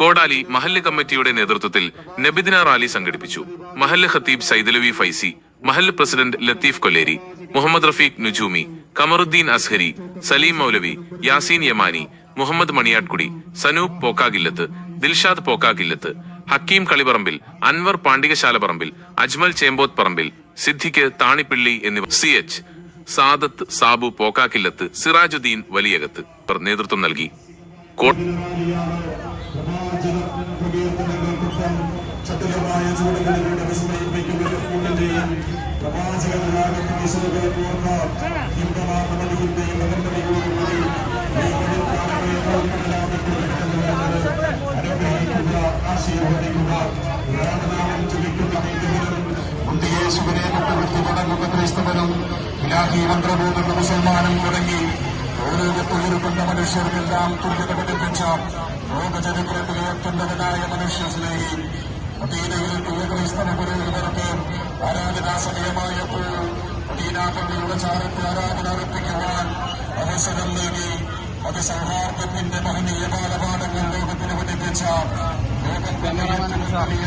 കോടാലി മഹല്ല് കമ്മിറ്റിയുടെ നേതൃത്വത്തിൽ നബിദിന റാലി സംഘടിപ്പിച്ചു. മഹല്ല് ഖത്തീബ് സൈദലവി ഫൈസി മഹല്ല് പ്രസിഡന്റ് ലത്തീഫ് കൊല്ലേരി മുഹമ്മദ് റഫീഖ് നുജൂമി കമറുദ്ദീൻ അസ്ഹരി സലീം മൗലവി യാസീൻ യമാനി മുഹമ്മദ് മണിയാട്കുടി സനൂപ് പോക്കാകില്ലത്ത് ദിൽഷാദ് പോക്കാകില്ലത്ത് ഹക്കീം കളിപറമ്പിൽ അൻവർ പാണ്ഡികശാല പറമ്പിൽ അജ്മൽ ചേമ്പോത്ത് പറമ്പിൽ സിദ്ധിക്ക് താണിപ്പിള്ളി എന്നിവർ സി എച്ച് സാദത്ത് സാബു പോക്കാക്കില്ലത്ത് സിറാജുദ്ദീൻ വലിയകത്ത് നേതൃത്വം നൽകി. കോ ചതുരമായ ചൂടുകളിലൂടെ വിസ്മയിപ്പിക്കുന്ന കൂട്ടിന്റെയും പ്രവാചക വിഭാഗത്തിന്റെ ഈശ്വരകളെ പൂർണ ഈ കടൽക്കാലങ്ങളെ അനുഗ്രഹിക്കുക ആശീർവദിക്കുക ഇലാഹി തുടങ്ങി ലോകത്ത് കൊണ്ട മനുഷ്യർക്കെല്ലാം തുല്യത പഠിപ്പിച്ച ലോകചരിത്രത്തിലെ അത്യുന്നതനായ മനുഷ്യ സ്നേഹി മദീനയിൽ ക്രൈസ്തവ പുരോഹിതർക്ക് ആരാധനാ സമയമായപ്പോൾ ചാരത്തെ ആരാധന അർപ്പിക്കുവാൻ അവസരം നേടി അത് സൗഹാർദ്ദത്തിന്റെ മഹനീയ ബാലപാഠങ്ങൾ ലോകത്തിന് പഠിപ്പിച്ച ലോകം വലിയ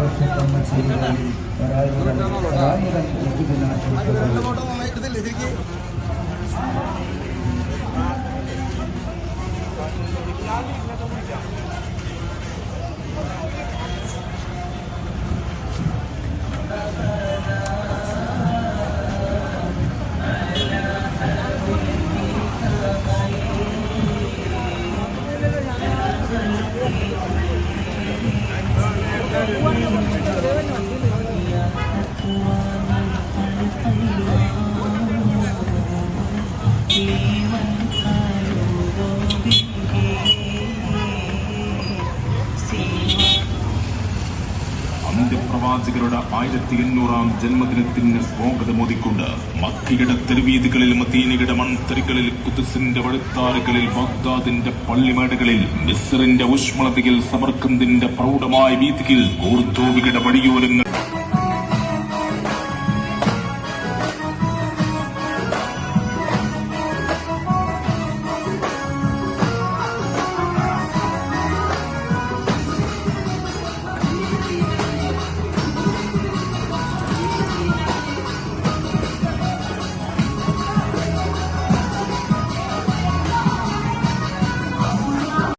ಅವಶ್ಯಕವನ್ನು ಸೇರಿದಲ್ಲಿ ರಾಯರಂತೆ ಮುಗಿದಿನ Thank you. അന്ത്യപ്രവാചകരുടെ ആയിരത്തി എണ്ണൂറാം ജന്മദിനത്തിന് സ്വാഗതമോദിക്കൊണ്ട് മക്കിയുടെ തെരുവീതികളിൽ മദീനയുടെ മൺതരികളിൽ കുത്തുസിന്റെ വഴുത്താറുകളിൽ ബഗ്ദാദിന്റെ പള്ളിമേടുകളിൽ മിസ്റിന്റെ ഊഷ്മളതയിൽ സമർക്കന്തിന്റെ പ്രൗഢമായ വീതിയിൽ ഓർത്തോവികളുടെ വഴിയോരങ്ങൾ